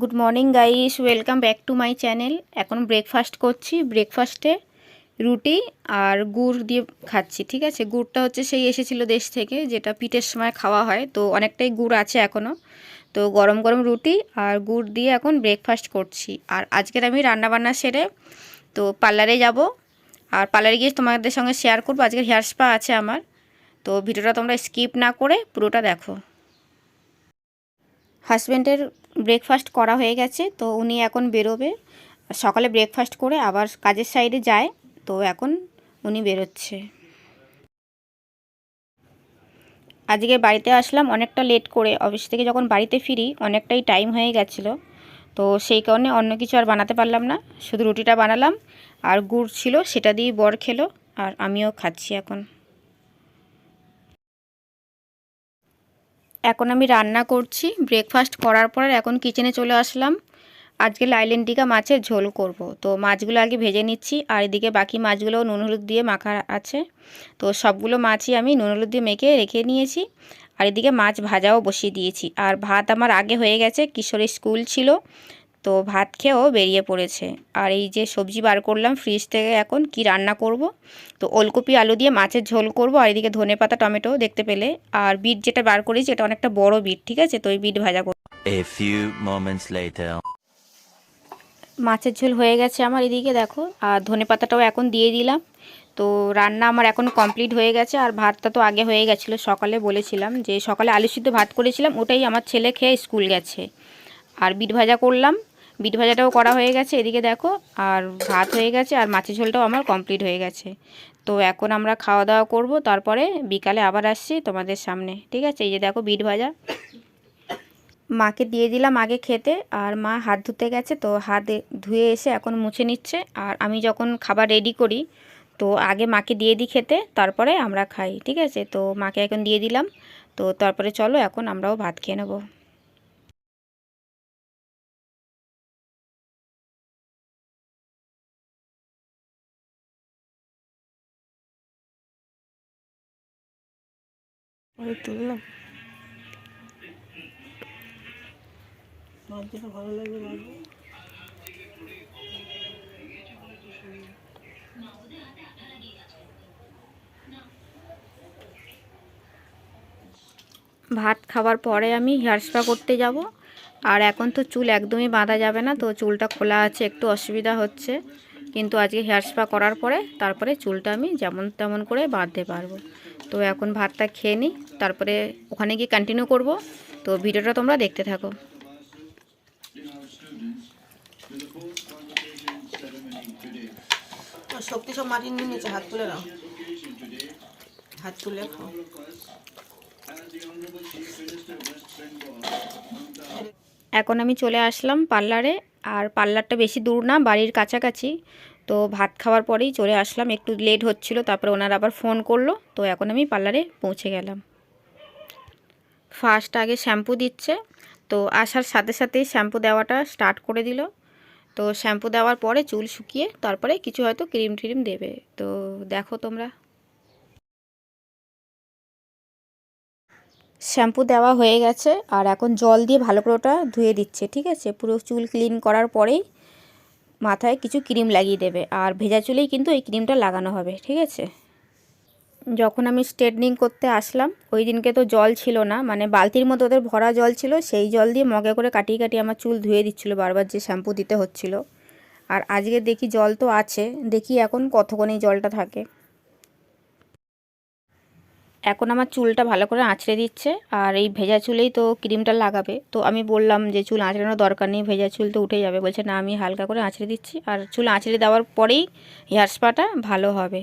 Good morning guys, welcome back to my channel. এখন breakfast করছি, ব্রেকফাস্টে রুটি আর গুড় দিয়ে খাচ্ছি, ঠিক আছে? গুড়টা হচ্ছে সেই এসেছিল দেশ থেকে, যেটা পিঠের সময় খাওয়া হয়, তো অনেকটাই গুড় আছে এখনও তো গরম গরম রুটি আর গুড় দিয়ে এখন ব্রেকফাস্ট করছি। আর আজকের আমি রান্নাবান্না সেরে তো পার্লারে যাব। আর পার্লারে গিয়ে তোমাদের সঙ্গে শেয়ার করব, আজকের হেয়ার স্পা আছে আমার। তো ভিডিওটা তোমরা স্কিপ না করে পুরোটা দেখো। হাজব্যান্ডের ব্রেকফাস্ট করা হয়ে গেছে, তো উনি এখন বেরোবে। সকালে ব্রেকফাস্ট করে আবার কাজের সাইডে যায়, তো এখন উনি বেরোচ্ছে। আজকে বাড়িতে আসলাম অনেকটা লেট করে অফিস থেকে যখন বাড়িতে ফিরি অনেকটাই টাইম হয়ে গেছিল। তো সেই কারণে অন্য কিছু আর বানাতে পারলাম না, শুধু রুটিটা বানালাম। আর গুড় ছিল সেটা দিয়ে বর খেলো, আর আমিও খাচ্ছি এখন। এখন আমি রান্না করছি। ব্রেকফাস্ট করার পর এখন কিচেনে চলে আসলাম। আজকে লাইলেন্টিকা মাছের ঝোল করব। তো মাছগুলো আগে ভেজে নিচ্ছি আর এদিকে বাকি মাছগুলো নুন হলুদ দিয়ে মাখা আছে। তো সবগুলো মাছই আমি নুন হলুদ দিয়ে মেখে রেখে নিয়েছি। আর এদিকে মাছ ভাজাও বসিয়ে দিয়েছি। আর ভাত আমার আগে হয়ে গেছে, কিশোরের স্কুল ছিল। তো ভাত খেয়েও বেরিয়ে পড়েছে। আর এই যে সবজি বার করলাম ফ্রিজ থেকে এখন কি রান্না করব? তো ওলকপি আলু দিয়ে মাছের ঝোল করব আর এদিকে ধনে পাতা টমেটো দেখতে পেলে। আর বিট যেটা বার করেছি এটা অনেকটা বড় বিট ঠিক আছে? তো ওই বিট ভাজা করব. মাছের ঝোল হয়ে গেছে আমার এদিকে দেখো। আর ধনে পাতাটাও এখন দিয়ে দিলাম। তো রান্না আমার এখন কমপ্লিট হয়ে গেছে আর ভাতটা তো আগে হয়ে গেছিল সকালে বলেছিলাম যে সকালে আলু সিদ্ধ ভাত করেছিলাম ওটাই আমার ছেলে খেয়ে স্কুল গেছে। আর বিট ভাজা করলাম বিট ভাজাটাও করা হয়ে গেছে, এদিকে দেখো, আর ভাত হয়ে গেছে, আর মাছের ঝোলটাও আমার কমপ্লিট হয়ে গেছে। তো এখন আমরা খাওয়া দাওয়া করব, তারপরে বিকালে আবার আসছি তোমাদের সামনে, ঠিক আছে? এই যে দেখো বিট ভাজা। মাকে দিয়ে দিলাম আগে খেতে, আর মা হাত ধুতে গেছে, তো হাত ধুয়ে এসে এখন মুছে নিচ্ছে, আর আমি যখন খাবার রেডি করি, তো আগে মাকে দিয়ে দিই খেতে, তারপরে আমরা খাই, ঠিক আছে? তো মাকে এখন দিয়ে দিলাম, তো তারপরে চলো, এখন আমরাও ভাত খেয়ে নেব। তুললাম। মাছ যেটা ভালো লাগবে মাছটা ভাত খাওয়ার পরে আমি হেয়ার স্পা করতে যাব। আর এখন তো চুল একদমই বাঁধা যাবে না তো চুলটা খোলা আছে একটু অসুবিধা হচ্ছে। কিন্তু আজকে হেয়ার স্পা করার পরে তারপরে চুলটা আমি যেমন তেমন করে বাঁধতে পারব। তো এখন ভাতটা খেয়ে নিই তারপরে ওখানে গিয়ে কন্টিনিউ করব। তো ভিডিওটা তোমরা দেখতে থাকো। শক্তি সব মাটি নিয়ে নিচে হাত তুলে নাও হাত তুলে খাও। এখন আমি চলে আসলাম পার্লারে। আর পার্লারটা বেশি দূর না, বাড়ির কাছাকাছি। তো ভাত খাওয়ার পরেই চলে আসলাম, একটু লেট হচ্ছিল, তারপরে ওনারা আবার ফোন করল। তো এখন আমি পার্লারে পৌঁছে গেলাম। ফার্স্ট আগে শ্যাম্পু দিচ্ছে, তো আসার সাথে সাথেই শ্যাম্পু দেওয়াটা স্টার্ট করে দিল। তো শ্যাম্পু দেওয়ার পরে চুল শুকিয়ে তারপরে কিছু হয়তো ক্রিম ট্রিম দেবে। তো দেখো তোমরা। শ্যাম্পু দেওয়া হয়ে গেছে আর এখন জল দিয়ে ভালো করে ওটা ধুয়ে দিচ্ছে, ঠিক আছে? পুরো চুল ক্লিন করার পরেই মাথায় কিছু ক্রিম লাগিয়ে দেবে আর ভেজা চুলেই কিন্তু এই ক্রিমটা লাগানো হবে, ঠিক আছে? যখন আমি স্ট্রেটনিং করতে আসলাম, ওই দিনকে তো জল ছিল না মানে বালতির মতো ওদের ভরা জল ছিল, সেই জল দিয়ে মগে করে কাটিয়ে কাটিয়ে আমার চুল ধুয়ে দিচ্ছিল বারবার যে শ্যাম্পু দিতে হচ্ছিল। আর আজকে দেখি জল তো আছে, দেখি এখন কতক্ষণ এই জলটা থাকে। এখন আমার চুলটা ভালো করে আঁচড়ে দিচ্ছে আর এই ভেজা চুলেই তো ক্রিমটা লাগাবে। তো আমি বললাম যে, চুল আঁচড়ানোর দরকার নেই, ভেজা চুল তো উঠে যাবে। বলছে, না, আমি হালকা করে আঁচড়ে দিচ্ছি। আর চুল আঁচড়ে দেওয়ার পরেই হেয়ার স্পাটা ভালো হবে।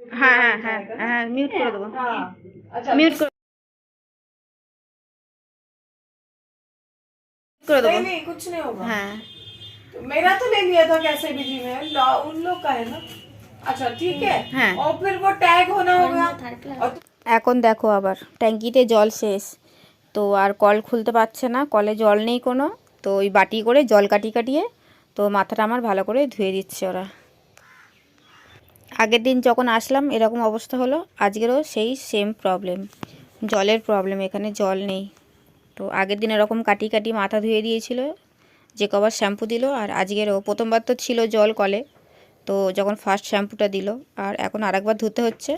হ্যাঁ হ্যাঁ হ্যাঁ হ্যাঁ মিউট করে দেবো মিউট করে করে দেবো नहीं नहीं कुछ नहीं होगा হ্যাঁ तो मेरा तो ले लिया था कैसे भी जी में लॉ- उन लोग का है ना अच्छा ठीक है हाँ। और फिर वो टैग होना होगा और এখন দেখো আবার ট্যাঙ্কিতে জল শেষ তো আর কল খুলতে পারছে না কলে জল নেই কোনো তো ওই বাটি করে জল কাটিয়ে কাটিয়ে তো মাথাটা আমার ভালো করে ধুয়ে দিচ্ছে ওরা আগের দিন যখন আসলাম, এরকম অবস্থা হলো। আজকেরও সেই সেম প্রবলেম জলের প্রবলেম এখানে জল নেই। তো আগের দিন এরকম কাটি কাটি মাথা ধুয়ে দিয়েছিল, যে কবার শ্যাম্পু দিল, আর আজকেরও। প্রথমবার তো ছিল জল কলে, তো যখন ফার্স্ট শ্যাম্পুটা দিল, আর এখন আরেকবার ধুতে হচ্ছে।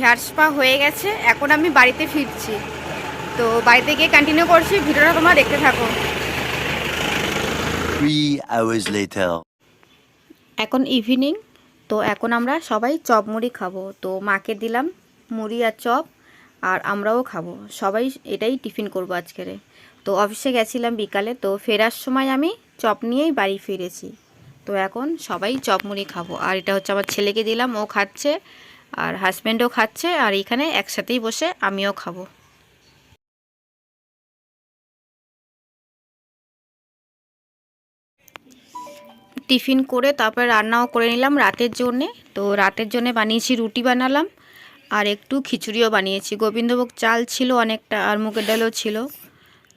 হেয়ার স্পা হয়ে গেছে এখন আমি বাড়িতে ফিরছি। তো বাড়িতে গিয়ে কন্টিনিউ করছি ভিডিওটা তোমরা দেখতে থাকো। Three hours later. এখন ইভিনিং তো এখন আমরা সবাই চপ মুড়ি খাব। তো মাকে দিলাম মুড়ি আর চপ আর আমরাও খাব। সবাই এটাই টিফিন করব আজকেরে। তো অফিসে গেছিলাম বিকালে তো ফেরার সময় আমি চপ নিয়েই বাড়ি ফিরেছি। তো এখন সবাই চপ মুড়ি খাব। আর এটা হচ্ছে আমার ছেলেকে দিলাম ও খাচ্ছে। আর হাজব্যান্ডও খাচ্ছে আর এখানে একসাথেই বসে আমিও খাব। টিফিন করে তারপর রান্নাও করে নিলাম রাতের জন্যে। তো রাতের জন্যে বানিয়েছি রুটি বানালাম আর একটু খিচুড়িও বানিয়েছি। গোবিন্দভোগ চাল ছিল অনেকটা আর মুগের ডালও ছিল।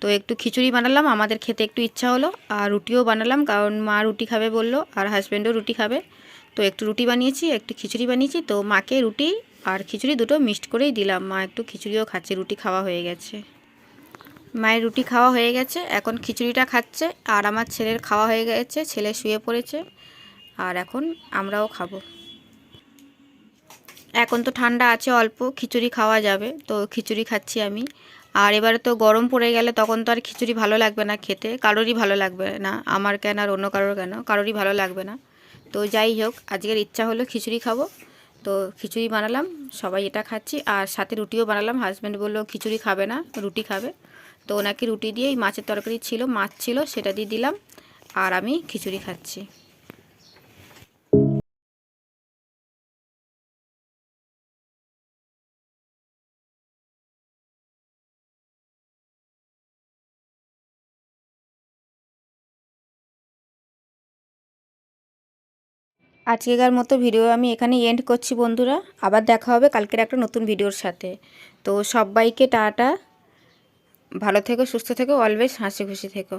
তো একটু খিচুড়ি বানালাম, আমাদের খেতে একটু ইচ্ছা হলো। আর রুটিও বানালাম, কারণ মা রুটি খাবে বলল আর হাজব্যান্ডও রুটি খাবে। তো একটু রুটি বানিয়েছি, একটু খিচুড়ি বানিয়েছি। তো মাকে রুটি আর খিচুড়ি দুটো মিক্সড করেই দিলাম। মা একটু খিচুড়িও খাচ্ছে, রুটি খাওয়া হয়ে গেছে। মায়ের রুটি খাওয়া হয়ে গেছে, এখন খিচুড়িটা খাচ্ছে আর আমার ছেলের খাওয়া হয়ে গেছে, ছেলে শুয়ে পড়েছে আর এখন আমরাও খাব। এখন তো ঠান্ডা আছে অল্প, খিচুড়ি খাওয়া যাবে, তো খিচুড়ি খাচ্ছি আমি। আর এবারে তো গরম পড়ে গেলে তখন তো আর খিচুড়ি ভালো লাগবে না খেতে, কারোরই ভালো লাগবে না, আমার কেন আর অন্য কারোর কেন, কারোরই ভালো লাগবে না। তো যাই হোক, আজকের ইচ্ছা হলো খিচুড়ি খাব। তো খিচুড়ি বানালাম, সবাই এটা খাচ্ছি। আর সাথে রুটিও বানালাম হাজব্যান্ড বলল খিচুড়ি খাবে না, রুটি খাবে। তো ওনাকে রুটি দিয়েই মাছের তরকারি ছিল, মাছ ছিল, সেটা দিয়ে দিলাম। আর আমি খিচুড়ি খাচ্ছি। আজকেকার মতো ভিডিও আমি এখানে এন্ড করছি বন্ধুরা। আবার দেখা হবে কালকের একটা নতুন ভিডিওর সাথে। তো সবাইকে টাটা। ভালো থেকো, সুস্থ থেকো অলওয়েজ হাসি খুশি থেকো।